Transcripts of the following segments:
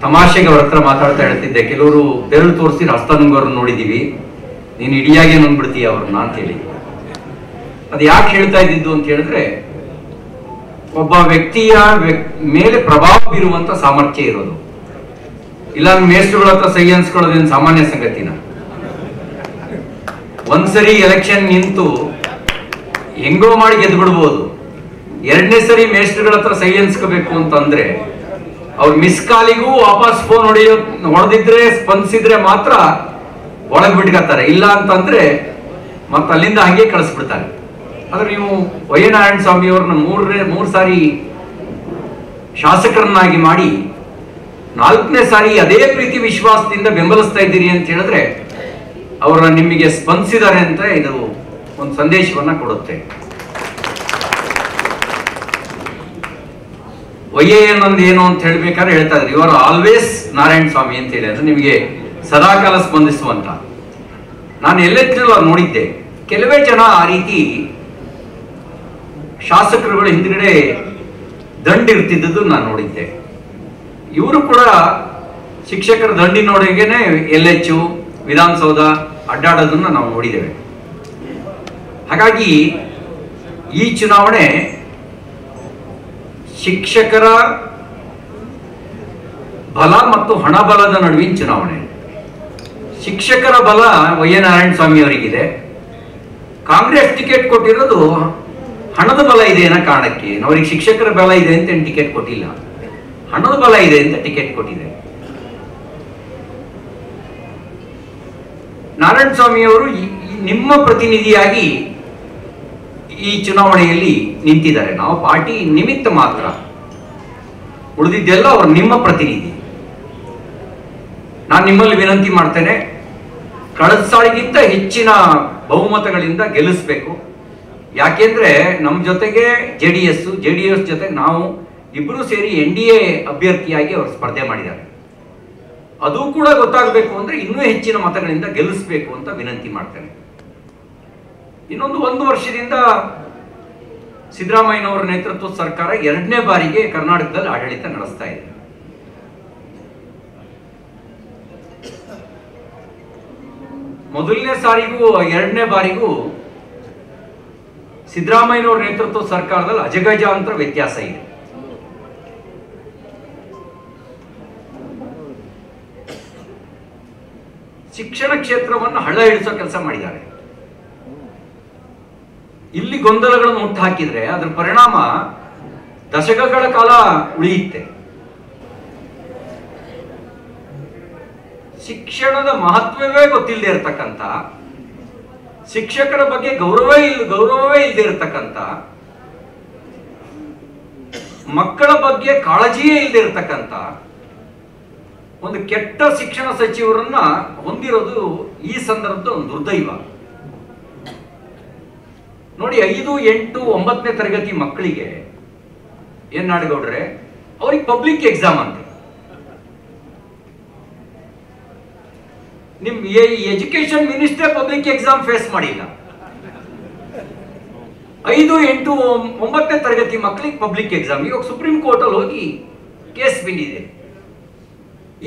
ತಮಾಷೆಗೆ ಅವ್ರ ಹತ್ರ ಮಾತಾಡ್ತಾ ಹೇಳ್ತಿದ್ದೆ, ಕೆಲವರು ಬೆರಳು ತೋರಿಸಿ ಹಸ್ತ ನೋಡಿದೀವಿ. ನೀನು ಇಡಿಯಾಗೆ ನುಂಗ್ಬಿಡ್ತೀಯ ಅವ್ರನ್ನ? ಅಂತ ಹೇಳಿ. ಅದು ಯಾಕೆ ಹೇಳ್ತಾ ಇದ್ದಿದ್ದು ಅಂತ ಹೇಳಿದ್ರೆ, ಒಬ್ಬ ವ್ಯಕ್ತಿಯ ವ್ಯಕ್- ಮೇಲೆ ಪ್ರಭಾವ ಬೀರುವಂತ ಸಾಮರ್ಥ್ಯ ಇರೋದು. ಇಲ್ಲ ಮೇಸ್ಟ್ರುಗಳ ಹತ್ರ ಸಹಿ ಅನ್ಸ್ಕೊಳ್ಳೋದೇನು ಸಾಮಾನ್ಯ ಸಂಗತಿನ? ಒಂದ್ಸರಿ ಎಲೆಕ್ಷನ್ ನಿಂತು ಹೆಂಗೋ ಮಾಡಿ ಗೆದ್ದು ಬಿಡ್ಬೋದು ಎರಡನೇ ಸರಿ ಮೇಸ್ಟ್ರುಗಳ ಹತ್ರ ಸಹಿ ಅನ್ಸ್ಕೋಬೇಕು ಅಂತಂದ್ರೆ ಅವ್ರ ಮಿಸ್ ಕಾಲಿಗೂ ವಾಪಸ್ ಫೋನ್ ಹೊಡೆಯೋ ಹೊಡೆದಿದ್ರೆ, ಸ್ಪಂದಿಸಿದ್ರೆ ಮಾತ್ರ ಒಳಗೆ ಬಿಟ್ಕತ್ತಾರೆ. ಇಲ್ಲ ಅಂತಂದ್ರೆ ಮತ್ತೆ ಅಲ್ಲಿಂದ ಹಂಗೆ ಕಳಿಸ್ಬಿಡ್ತಾರೆ. ಆದ್ರೆ ನೀವು ವಯ್ಯನಾರಾಯಣ ನಾರಾಯಣ ಸ್ವಾಮಿ ಅವ್ರನ್ನ ಮೂರನೇ ಮೂರ್ ಸಾರಿ ಶಾಸಕರನ್ನಾಗಿ ಮಾಡಿ ನಾಲ್ಕನೇ ಸಾರಿ ಅದೇ ಪ್ರೀತಿ ವಿಶ್ವಾಸದಿಂದ ಬೆಂಬಲಿಸ್ತಾ ಇದ್ದೀರಿ ಅಂತ ಹೇಳಿದ್ರೆ ಅವರ ನಿಮಗೆ ಸ್ಪಂದಿಸಿದ್ದಾರೆ ಅಂತ ಇದು ಒಂದು ಸಂದೇಶವನ್ನ ಕೊಡುತ್ತೆ. ಅನ್ನೊಂದು ಏನು ಅಂತ ಹೇಳ್ಬೇಕಾದ್ರೆ ಹೇಳ್ತಾ ಇದ್ರು ಇವರು ಆಲ್ವೇಸ್ ನಾರಾಯಣ ಸ್ವಾಮಿ ಅಂತ ಹೇಳಿ. ಅಂದ್ರೆ ನಿಮಗೆ ಸದಾಕಾಲ ಸ್ಪಂದಿಸುವಂತ. ನಾನು ಎಲ್ಲೆತ್ತಿರಲ್ಲ ನೋಡಿದ್ದೆ. ಕೆಲವೇ ಜನ ಆ ರೀತಿ ಶಾಸಕರುಗಳ ಹಿಂದ್ಗಡೆ ದಂಡಿರ್ತಿದ್ದು ನಾನು ನೋಡಿದ್ದೆ. ಇವರು ಕೂಡ ಶಿಕ್ಷಕರ ದಂಡಿನೊಳಗೇನೆ ಎಲ್ ಎಚ್ ವಿಧಾನಸೌಧ ಅಡ್ಡಾಡೋದನ್ನ ನಾವು ನೋಡಿದ್ದೇವೆ. ಹಾಗಾಗಿ ಈ ಚುನಾವಣೆ ಶಿಕ್ಷಕರ ಬಲ ಮತ್ತು ಹಣಬಲದ ನಡುವಿನ ಚುನಾವಣೆ. ಶಿಕ್ಷಕರ ಬಲ ವೈ ಎನ್ ನಾರಾಯಣ ಸ್ವಾಮಿ ಅವರಿಗಿದೆ. ಕಾಂಗ್ರೆಸ್ ಟಿಕೆಟ್ ಕೊಟ್ಟಿರೋದು ಹಣದ ಬಲ ಇದೆ ಅನ್ನೋ ಕಾರಣಕ್ಕೆ. ಅವರಿಗೆ ಶಿಕ್ಷಕರ ಬಲ ಇದೆ ಅಂತ ಏನು ಟಿಕೆಟ್ ಕೊಟ್ಟಿಲ್ಲ. ಹಣದ ಬಲ ಇದೆ ಅಂತ ಟಿಕೆಟ್ ಕೊಟ್ಟಿದೆ. ನಾರಾಯಣ ಸ್ವಾಮಿ ಅವರು ನಿಮ್ಮ ಪ್ರತಿನಿಧಿಯಾಗಿ ಈ ಚುನಾವಣೆಯಲ್ಲಿ ನಿಂತಿದ್ದಾರೆ. ನಾವು ಪಾರ್ಟಿ ನಿಮಿತ್ತ ಮಾತ್ರ ಉಳಿದಿದ್ದೆಲ್ಲ ಅವರು ನಿಮ್ಮ ಪ್ರತಿನಿಧಿ. ನಾನು ನಿಮ್ಮಲ್ಲಿ ವಿನಂತಿ ಮಾಡ್ತೇನೆ, ಕಳೆದ ಸಾರಿಗಿಂತ ಹೆಚ್ಚಿನ ಬಹುಮತಗಳಿಂದ ಗೆಲ್ಲಿಸ್ಬೇಕು. ಯಾಕೆಂದ್ರೆ ನಮ್ಮ ಜೊತೆಗೆ J D S, J D S ಜೊತೆ ನಾವು ಇಬ್ಬರು ಸೇರಿ ಎನ್ ಡಿ ಎ ಅಭ್ಯರ್ಥಿಯಾಗಿ ಅವರು ಸ್ಪರ್ಧೆ ಮಾಡಿದ್ದಾರೆ. ಅದು ಕೂಡ ಗೊತ್ತಾಗಬೇಕು ಅಂದ್ರೆ ಇನ್ನೂ ಹೆಚ್ಚಿನ ಮತಗಳಿಂದ ಗೆಲ್ಲಿಸಬೇಕು ಅಂತ ವಿನಂತಿ ಮಾಡ್ತೇನೆ. ಇನ್ನೊಂದು ಒಂದು ವರ್ಷದಿಂದ ಸಿದ್ದರಾಮಯ್ಯನವರ ನೇತೃತ್ವದ ಸರ್ಕಾರ ಎರಡನೇ ಬಾರಿಗೆ ಕರ್ನಾಟಕದಲ್ಲಿ ಆಡಳಿತ ನಡೆಸ್ತಾ ಇದೆ. ಮೊದಲನೇ ಸಾರಿಗೂ ಎರಡನೇ ಬಾರಿಗೂ ಸಿದ್ದರಾಮಯ್ಯನವರ ನೇತೃತ್ವದ ಸರ್ಕಾರದಲ್ಲಿ ಅಜಗಜಾಂತರ ವ್ಯತ್ಯಾಸ ಇದೆ. ಶಿಕ್ಷಣ ಕ್ಷೇತ್ರವನ್ನು ಹಳ್ಳ ಹಿಡಿಸೋ ಕೆಲಸ ಮಾಡಿದ್ದಾರೆ. ಇಲ್ಲಿ ಗೊಂದಲಗಳನ್ನು ಹುಟ್ಟು ಹಾಕಿದ್ರೆ ಅದರ ಪರಿಣಾಮ ದಶಕಗಳ ಕಾಲ ಉಳಿಯುತ್ತೆ. ಶಿಕ್ಷಣದ ಮಹತ್ವವೇ ಗೊತ್ತಿಲ್ಲದೆ ಇರತಕ್ಕಂಥ, ಶಿಕ್ಷಕರ ಬಗ್ಗೆ ಗೌರವ ಇಲ್ಲ ಗೌರವವೇ ಇಲ್ಲದೆ ಇರತಕ್ಕಂಥ, ಮಕ್ಕಳ ಬಗ್ಗೆ ಕಾಳಜಿಯೇ ಇಲ್ಲದೆ ಇರತಕ್ಕಂಥ ಒಂದು ಕೆಟ್ಟ ಶಿಕ್ಷಣ ಸಚಿವರನ್ನ ಹೊಂದಿರೋದು ಈ ಸಂದರ್ಭದ ಒಂದು ದುರ್ದೈವ. ನೋಡಿ, ಐದು, ಎಂಟು, ಒಂಬತ್ತನೇ ತರಗತಿ ಮಕ್ಕಳಿಗೆ ಏನ್ ನಾಡಗೌಡ್ರೆ? ಅವ್ರಿಗೆ ಪಬ್ಲಿಕ್ ಎಕ್ಸಾಮ್ ಅಂತ. ನಿಮ್ education minister public exam face ಮಾಡಿಲ್ಲ. ಐದು, ಎಂಟು ಒಂಬತ್ತನೇ ತರಗತಿ ಮಕ್ಕಳಿಗೆ ಪಬ್ಲಿಕ್ ಎಕ್ಸಾಮ್ ಇವಾಗ ಸುಪ್ರೀಂ ಕೋರ್ಟ್ ಅಲ್ಲಿ ಹೋಗಿ ಕೇಸ್ ಬಿಂದಿದೆ.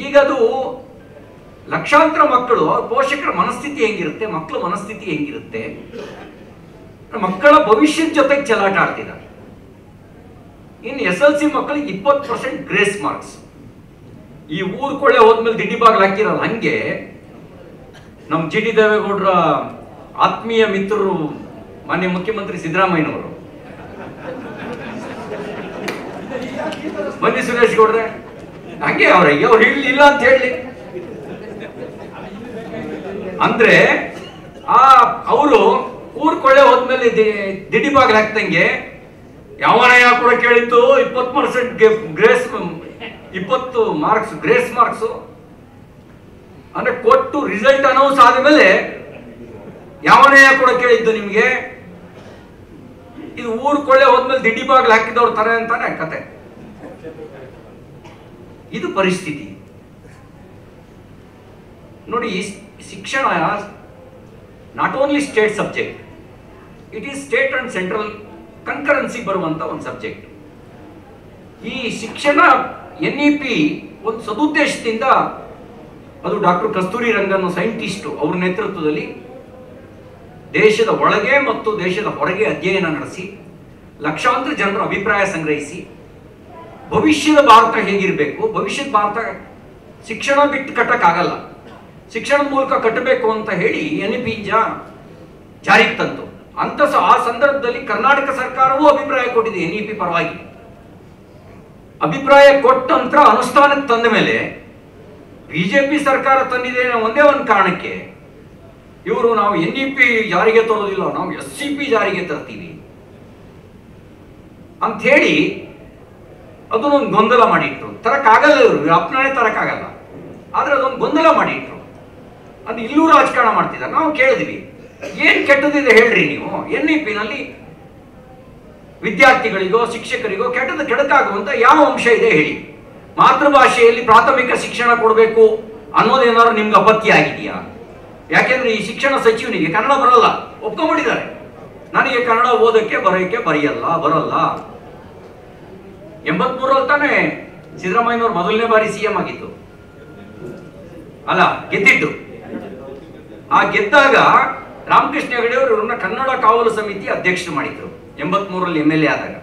ಈಗ ಅದು ಲಕ್ಷಾಂತರ ಮಕ್ಕಳು ಪೋಷಕರ ಮನಸ್ಥಿತಿ ಹೆಂಗಿರುತ್ತೆ ಮಕ್ಕಳ ಮನಸ್ಥಿತಿ ಹೆಂಗಿರುತ್ತೆ? ಮಕ್ಕಳ ಭವಿಷ್ಯದ ಜೊತೆಗೆ ಚಲಾಟ ಆಡ್ತಿದ್ದಾರೆ. ಇನ್ನು ಎಸ್ ಎಲ್ ಸಿ ಮಕ್ಕಳಿಗೆ ಇಪ್ಪತ್ತು ಪರ್ಸೆಂಟ್ ಗ್ರೇಸ್ ಮಾರ್ಕ್ಸ್. ಈ ಊರ್ ಕೊಳ್ಳೆ ಹೋದ್ಮೇಲೆ ದಿಡ್ಡಿ ಬಾಗಿಲು ಹಾಕಿರಲ್ಲ, ಹಂಗೆ ನಮ್ಮ ಜಿ ಡಿ ದೇವೇಗೌಡರ ಆತ್ಮೀಯ ಮಿತ್ರರು ಮಾನ್ಯ ಮುಖ್ಯಮಂತ್ರಿ ಸಿದ್ದರಾಮಯ್ಯನವರು. ಬನ್ನಿ ಸುರೇಶ್ ಗೌಡ್ರೆ. ಹಂಗೆ ಅವ್ರಿಗೆ ಅವ್ರು ಇಲ್ಲ ಅಂತ ಹೇಳಿ. ಅಂದ್ರೆ ಆ, ಅವರು ಊರ್ ಕೊಳ್ಳೆ ಹೋದ್ಮೇಲೆ ದಿಡಿ ಬಾಗಿಲು ಹಾಕ್ದಂಗೆ ಯಾವನ ಯಾವ ಕೂಡ ಕೇಳಿತ್ತು ಇಪ್ಪತ್ತು ಪರ್ಸೆಂಟ್ ಗ್ರೇಸ್ ಇಪ್ಪತ್ತು ಮಾರ್ಕ್ಸ್ ಗ್ರೇಸ್ ಮಾರ್ಕ್ಸ್ ಅಂದ್ರೆ ಕೊಟ್ಟು ರಿಸಲ್ಟ್ ಅನೌನ್ಸ್ ಆದ್ಮೇಲೆ ಯಾವನೇ ಕೂಡ ಕೇಳಿದ್ದು ನಿಮ್ಗೆ, ಇದು ಊರ್ ಕೊಳ್ಳೆ ಹೋದ್ಮೇಲೆ ದಿಡಿ ಬಾಗಿಲು ಹಾಕಿದವ್ರ ತರ ಅಂತಾನೆ ಕತೆ. ಇದು ಪರಿಸ್ಥಿತಿ. ನೋಡಿ ಶಿಕ್ಷಣ not only state subject it is state and central concurrency ಬರುವಂತ ಒಂದು ಸಬ್ಜೆಕ್ಟ್ ಈ ಶಿಕ್ಷಣ ಎನ್ ಇ ಪಿ ಒಂದು ಸದುದ್ದೇಶದಿಂದ ಅದು ಡಾಕ್ಟರ್ ಕಸ್ತೂರಿ ರಂಗನ್ ಸೈಂಟಿಸ್ಟು ಅವ್ರ ನೇತೃತ್ವದಲ್ಲಿ ದೇಶದ ಒಳಗೆ ಮತ್ತು ದೇಶದ ಹೊರಗೆ ಅಧ್ಯಯನ ನಡೆಸಿ, ಲಕ್ಷಾಂತರ ಜನರ ಅಭಿಪ್ರಾಯ ಸಂಗ್ರಹಿಸಿ, ಭವಿಷ್ಯದ ಭಾರತ ಹೇಗಿರಬೇಕು? ಭವಿಷ್ಯದ ಭಾರತ ಶಿಕ್ಷಣ ಬಿಟ್ಟು ಕಟ್ಟಕ್ಕಾಗಲ್ಲ. ಶಿಕ್ಷಣದ ಮೂಲಕ ಕಟ್ಟಬೇಕು ಅಂತ ಹೇಳಿ ಎನ್ ಪಿ ಜಾರಿಗೆ ತಂತು. ಅಂತ ಆ ಸಂದರ್ಭದಲ್ಲಿ ಕರ್ನಾಟಕ ಸರ್ಕಾರವೂ ಅಭಿಪ್ರಾಯ ಕೊಟ್ಟಿದೆ ಎನ್ ಇ ಪಿ ಪರವಾಗಿ. ಅಭಿಪ್ರಾಯ ಕೊಟ್ಟ ನಂತರ ಅನುಷ್ಠಾನಕ್ಕೆ ತಂದ ಮೇಲೆ ಬಿಜೆಪಿ ಸರ್ಕಾರ ತಂದಿದೆ ಒಂದೇ ಒಂದು ಕಾರಣಕ್ಕೆ ಇವರು ನಾವು ಎನ್ ಇ ಪಿ ಜಾರಿಗೆ ತರೋದಿಲ್ಲ, ನಾವು ಎಸ್ ಸಿ ಪಿ ಜಾರಿಗೆ ತರ್ತೀವಿ. ಅಂತ ಹೇಳಿ ಅದನ್ನೊಂದು ಗೊಂದಲ ಮಾಡಿಟ್ರು. ತರಕ್ಕಾಗಲ್ಲ ಇವರು ಅಪ್ನಾಳೆ ತರಕ್ಕಾಗಲ್ಲ ಆದರೆ ಅದೊಂದು ಗೊಂದಲ ಮಾಡಿಟ್ರು. ಅದು ಇಲ್ಲೂ ರಾಜಕಾರಣ ಮಾಡ್ತಿದ್ದಾರೆ. ನಾವು ಕೇಳಿದ್ವಿ. ಏನ್ ಕೆಟ್ಟದಿದೆ ಹೇಳ್ರಿ ನೀವು? ಎನ್ ಇ ಪಿನಲ್ಲಿ ವಿದ್ಯಾರ್ಥಿಗಳಿಗೋ, ಶಿಕ್ಷಕರಿಗೋ ಕೆಟ್ಟದ ಕೆಡಕಾಗುವಂತ ಯಾವ ಅಂಶ ಇದೆ ಹೇಳಿ. ಮಾತೃಭಾಷೆಯಲ್ಲಿ ಪ್ರಾಥಮಿಕ ಶಿಕ್ಷಣ ಕೊಡಬೇಕು ಅನ್ನೋದೇನಾದ್ರು ನಿಮ್ಗೆ ಅಪತ್ಯ ಆಗಿದೆಯಾ? ಯಾಕೆಂದ್ರೆ ಈ ಶಿಕ್ಷಣ ಸಚಿವನಿಗೆ ಕನ್ನಡ ಬರಲ್ಲ, ಒಪ್ಕೊಂಡ್ಬಿಟ್ಟಿದ್ದಾರೆ. ನನಗೆ ಕನ್ನಡ ಓದಕ್ಕೆ ಬರೋಕ್ಕೆ ಬರೆಯಲ್ಲ, ಬರಲ್ಲ. ಎಂಬತ್ಮೂರಲ್ಲಿ ತಾನೇ ಸಿದ್ದರಾಮಯ್ಯನವ್ರು ಮೊದಲನೇ ಬಾರಿ ಸಿಎಂ ಆಗಿತ್ತು ಅಲ್ಲ, ಗೆದ್ದಿದ್ದು. ಆ ಗೆದ್ದಾಗ ರಾಮಕೃಷ್ಣ ಹೆಗಡೆ ಅವರು ಇವ್ರನ್ನ ಕನ್ನಡ ಕಾವಲು ಸಮಿತಿ ಅಧ್ಯಕ್ಷರು ಮಾಡಿದ್ರು. ಎಂಬತ್ಮೂರಲ್ಲಿ ಎಂ ಎಲ್ ಎ ಆದಾಗ.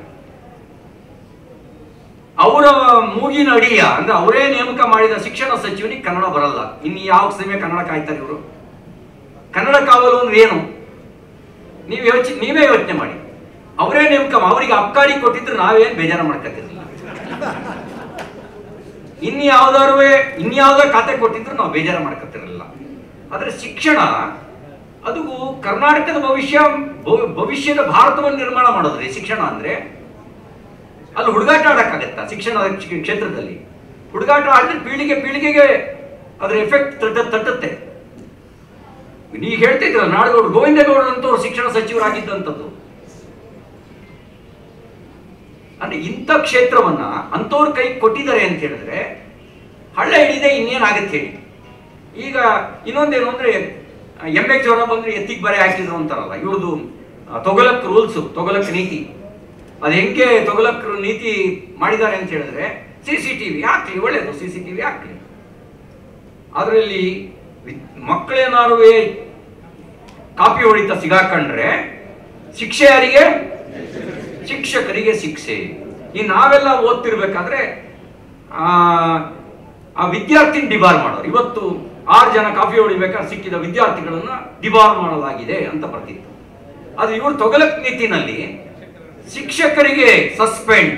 ಅವರ ಮೂಗಿನ ಅಡಿಯ, ಅಂದ್ರೆ ಅವರೇ ನೇಮಕ ಮಾಡಿದ ಶಿಕ್ಷಣ ಸಚಿವನಿಗೆ ಕನ್ನಡ ಬರಲ್ಲ. ಇನ್ನು ಯಾವ ಸಮಯ ಕನ್ನಡ ಕಾಯ್ತಾರೆ ಇವರು? ಕನ್ನಡ ಕಾವಲು ಅಂದ್ರೆ ಏನು? ನೀವು ಯೋಚನೆ ನೀವೇ ಯೋಚನೆ ಮಾಡಿ. ಅವರೇ ನೇಮಕ ಅವರಿಗೆ ಅಬ್ಕಾರಿ ಕೊಟ್ಟಿದ್ರು ನಾವೇನು ಬೇಜಾರು ಮಾಡ್ಕೊತಿರ್ಲಿಲ್ಲ ಇನ್ಯಾವ್ದಾರು ಇನ್ಯಾವುದೋ ಖಾತೆ ಕೊಟ್ಟಿದ್ರು ನಾವು ಬೇಜಾರು ಮಾಡ್ಕೊತಿರಲಿಲ್ಲ ಆದರೆ ಶಿಕ್ಷಣ ಅದು ಕರ್ನಾಟಕದ ಭವಿಷ್ಯ, ಭವ- ಭವಿಷ್ಯದ ಭಾರತವನ್ನು ನಿರ್ಮಾಣ ಮಾಡೋದ್ರಿ, ಶಿಕ್ಷಣ ಅಂದ್ರೆ. ಅಲ್ಲಿ ಹುಡುಗಾಟ ಆಡಕ್ಕಾಗತ್ತಾ, ಶಿಕ್ಷಣ ಕ್ಷ- ಕ್ಷೇತ್ರದಲ್ಲಿ? ಹುಡುಗಾಟ ಆಡಿದ್ರೆ ಪೀಳಿಗೆ, ಪೀಳಿಗೆಗೆ ಅದರ ಎಫೆಕ್ಟ್ ತಟ್ಟ, ತಟ್ಟುತ್ತೆ. ನೀವು ಹೇಳ್ತಿದ್ರ ನಾಡಗೌಡರು ಗೋವಿಂದೇಗೌಡರಂತವ್ರು ಶಿಕ್ಷಣ ಸಚಿವರಾಗಿದ್ದಂಥದ್ದು. ಅಂದ್ರೆ ಇಂಥ ಕ್ಷೇತ್ರವನ್ನ ಅಂಥವ್ರ ಕೈ ಕೊಟ್ಟಿದ್ದಾರೆ ಅಂತ ಹೇಳಿದ್ರೆ, ಹಳ್ಳ ಹಿಡಿದೆ ಇನ್ನೇನಾಗತ್ತೆ ಹೇಳಿ. ಈಗ ಇನ್ನೊಂದೇನು ಅಂದ್ರೆ ಎಮ್ಮೆ ಜ್ವರ ಬಂದ್ರೆ ಎತ್ತಿಗೆ ಬರೆ ಹಾಕಿದ್ರು ಅಂತಾರಲ್ಲ ಇವ್ರದ್ದು ತೊಗಲಕ್ ರೂಲ್ಸ್ ತೊಗಲಕ್ ನೀತಿ. ಅದು ಹೆಂಗೆ ತೊಗಲಕ್ ನೀತಿ ಮಾಡಿದ್ದಾರೆ ಅಂತ ಹೇಳಿದ್ರೆ ಸಿ ಸಿ ಟಿ ವಿ ಹಾಕ್ಲಿ, ಒಳ್ಳೇದು ಸಿ ಸಿ ಟಿ ವಿ ಹಾಕ್ಲಿ ಅದರಲ್ಲಿ ಮಕ್ಕಳೇನಾರು ಕಾಪಿ ಹೊಡಿತ ಸಿಗಾಕೊಂಡ್ರೆ ಶಿಕ್ಷೆ ಯಾರಿಗೆ ಶಿಕ್ಷಕರಿಗೆ ಶಿಕ್ಷೆ. ಈ ನಾವೆಲ್ಲ ಓದ್ತಿರ್ಬೇಕಾದ್ರೆ, ಆ ಆ ವಿದ್ಯಾರ್ಥಿನ ಡಿಬಾರ್ ಮಾಡೋರು. ಇವತ್ತು ಆರು ಜನ ಕಾಫಿ ಹೊಡಿಬೇಕಾದ್ರೆ ಸಿಕ್ಕಿದ ವಿದ್ಯಾರ್ಥಿಗಳನ್ನು ಡಿಬಾರ್ ಮಾಡಲಾಗಿದೆ ಅಂತ ಬರ್ತಿತ್ತು. ಅದು ಇವರು ತೊಗಲಕ್ ನೀತಿನಲ್ಲಿ ಶಿಕ್ಷಕರಿಗೆ ಸಸ್ಪೆಂಡ್.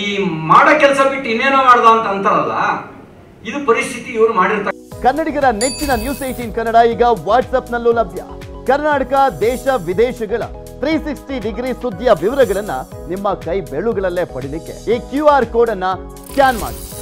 ಈ ಮಾಡ ಕೆಲಸ ಬಿಟ್ಟು ಇನ್ನೇನೋ ಮಾಡ್ದ ಅಂತ ಅಂತಾರಲ್ಲ, ಇದು ಪರಿಸ್ಥಿತಿ ಇವರು ಮಾಡಿರ್ತಾರೆ ಕನ್ನಡಿಗರ ನೆಚ್ಚಿನ ನ್ಯೂಸ್ ಏಟೀನ್ ಕನ್ನಡ ಈಗ ವಾಟ್ಸ್ಆಪ್ನಲ್ಲೂ ಲಭ್ಯ. ಕರ್ನಾಟಕ, ದೇಶ, ವಿದೇಶಗಳ ತ್ರೀ ಸಿಕ್ಸ್ಟಿ ಡಿಗ್ರಿ ಸುದ್ದಿಯ ವಿವರಗಳನ್ನ ನಿಮ್ಮ ಕೈ ಬೆಳುಗಳಲ್ಲೇ ಪಡೀಲಿಕ್ಕೆ ಈ ಕ್ಯೂ ಆರ್ ಕೋಡ್ ಅನ್ನ ಸ್ಕ್ಯಾನ್ ಮಾಡಿ.